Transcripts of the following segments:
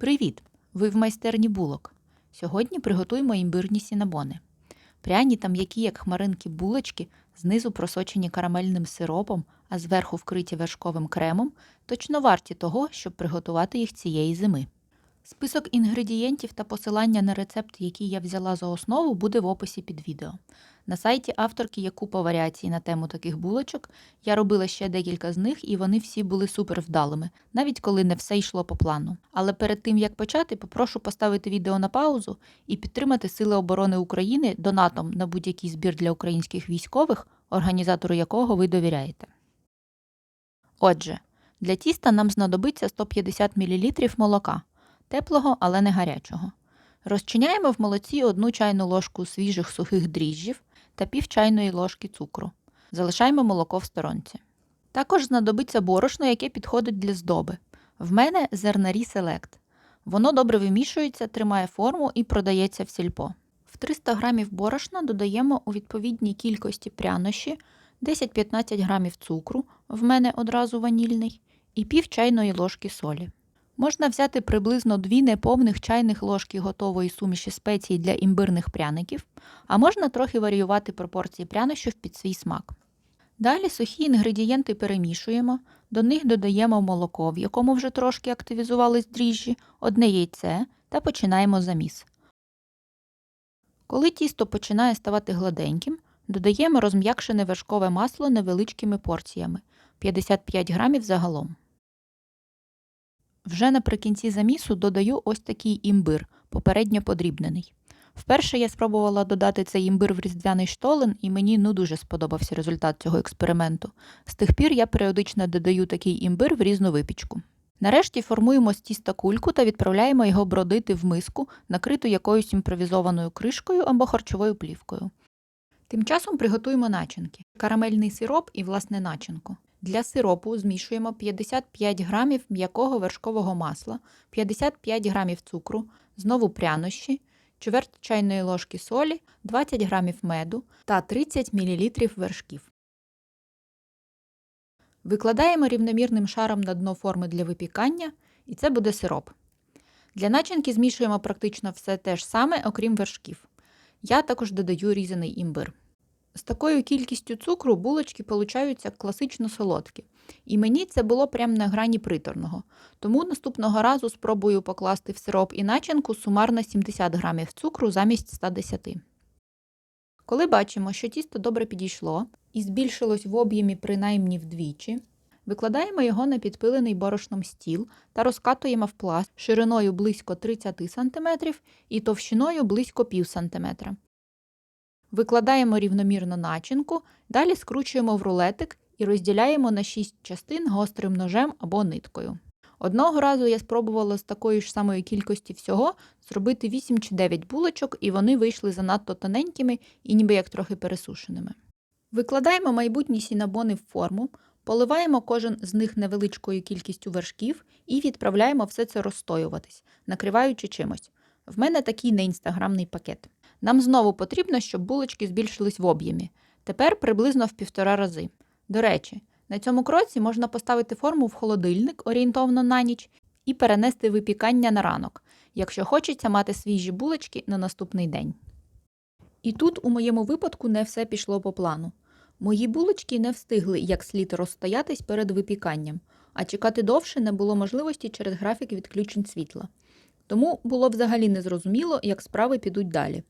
Привіт! Ви в майстерні булок. Сьогодні приготуємо імбирні сінабони. Пряні та м'які, як хмаринки булочки, знизу просочені карамельним сиропом, а зверху вкриті вершковим кремом, точно варті того, щоб приготувати їх цієї зими. Список інгредієнтів та посилання на рецепт, який я взяла за основу, буде в описі під відео. На сайті авторки є купа варіацій на тему таких булочок. Я робила ще декілька з них, і вони всі були супер вдалими, навіть коли не все йшло по плану. Але перед тим як почати, попрошу поставити відео на паузу і підтримати Сили оборони України донатом на будь-який збір для українських військових, організатору якого ви довіряєте. Отже, для тіста нам знадобиться 150 мл молока, теплого, але не гарячого. Розчиняємо в молоці одну чайну ложку свіжих сухих дріжджів та пів чайної ложки цукру. Залишаємо молоко в сторонці. Також знадобиться борошно, яке підходить для здоби. В мене зернарі Селект. Воно добре вимішується, тримає форму і продається в сільпо. В 300 г борошна додаємо у відповідній кількості прянощі 10-15 г цукру, в мене одразу ванільний, і пів чайної ложки солі. Можна взяти приблизно 2 неповних чайних ложки готової суміші спецій для імбирних пряників, а можна трохи варіювати пропорції прянощів під свій смак. Далі сухі інгредієнти перемішуємо, до них додаємо молоко, в якому вже трошки активізувались дріжджі, одне яйце та починаємо заміс. Коли тісто починає ставати гладеньким, додаємо розм'якшене вершкове масло невеличкими порціями 55 грамів загалом. Вже наприкінці замісу додаю ось такий імбир, попередньо подрібнений. Вперше я спробувала додати цей імбир в різдвяний штолен, і мені ну дуже сподобався результат цього експерименту. З тих пір я періодично додаю такий імбир в різну випічку. Нарешті формуємо з тіста кульку та відправляємо його бродити в миску, накриту якоюсь імпровізованою кришкою або харчовою плівкою. Тим часом приготуємо начинки: карамельний сироп і власне начинку. Для сиропу змішуємо 55 грамів м'якого вершкового масла, 55 грамів цукру, знову прянощі, чверть чайної ложки солі, 20 грамів меду та 30 мл вершків. Викладаємо рівномірним шаром на дно форми для випікання, і це буде сироп. Для начинки змішуємо практично все те ж саме, окрім вершків. Я також додаю різаний імбир. З такою кількістю цукру булочки получаються класично солодкі. І мені це було прямо на грані приторного. Тому наступного разу спробую покласти в сироп і начинку сумарно 70 грамів цукру замість 110. Коли бачимо, що тісто добре підійшло і збільшилось в об'ємі принаймні вдвічі, викладаємо його на підпилений борошном стіл та розкатуємо в пласт шириною близько 30 см і товщиною близько пів см. Викладаємо рівномірно начинку, далі скручуємо в рулетик і розділяємо на 6 частин гострим ножем або ниткою. Одного разу я спробувала з такої ж самої кількості всього зробити 8 чи 9 булочок, і вони вийшли занадто тоненькими і ніби як трохи пересушеними. Викладаємо майбутні сінабони в форму, поливаємо кожен з них невеличкою кількістю вершків і відправляємо все це розстоюватись, накриваючи чимось. В мене такий неінстаграмний пакет. Нам знову потрібно, щоб булочки збільшились в об'ємі. Тепер приблизно в півтора рази. До речі, на цьому кроці можна поставити форму в холодильник орієнтовно на ніч і перенести випікання на ранок, якщо хочеться мати свіжі булочки на наступний день. І тут, у моєму випадку, не все пішло по плану. Мої булочки не встигли як слід розстоятись перед випіканням, а чекати довше не було можливості через графік відключень світла. Тому було взагалі незрозуміло, як справи підуть далі.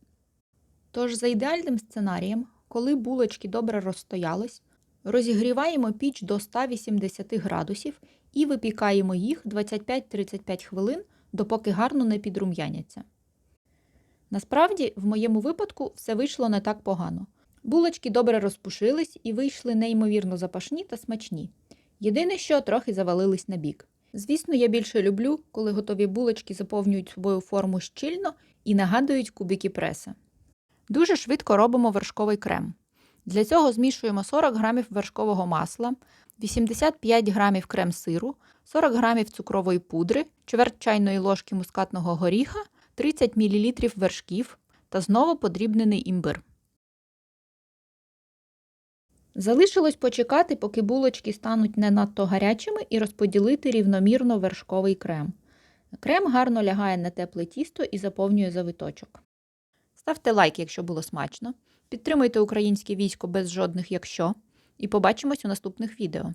Тож, за ідеальним сценарієм, коли булочки добре розстоялись, розігріваємо піч до 180 градусів і випікаємо їх 25-35 хвилин, допоки гарно не підрум'яняться. Насправді, в моєму випадку, все вийшло не так погано. Булочки добре розпушились і вийшли неймовірно запашні та смачні. Єдине, що трохи завалились на бік. Звісно, я більше люблю, коли готові булочки заповнюють собою форму щільно і нагадують кубики преса. Дуже швидко робимо вершковий крем. Для цього змішуємо 40 г вершкового масла, 85 г крем-сиру, 40 г цукрової пудри, чверть чайної ложки мускатного горіха, 30 мл вершків та знову подрібнений імбир. Залишилось почекати, поки булочки стануть не надто гарячими, і розподілити рівномірно вершковий крем. Крем гарно лягає на тепле тісто і заповнює завиточок. Ставте лайк, якщо було смачно. Підтримуйте українське військо без жодних якщо. І побачимось у наступних відео.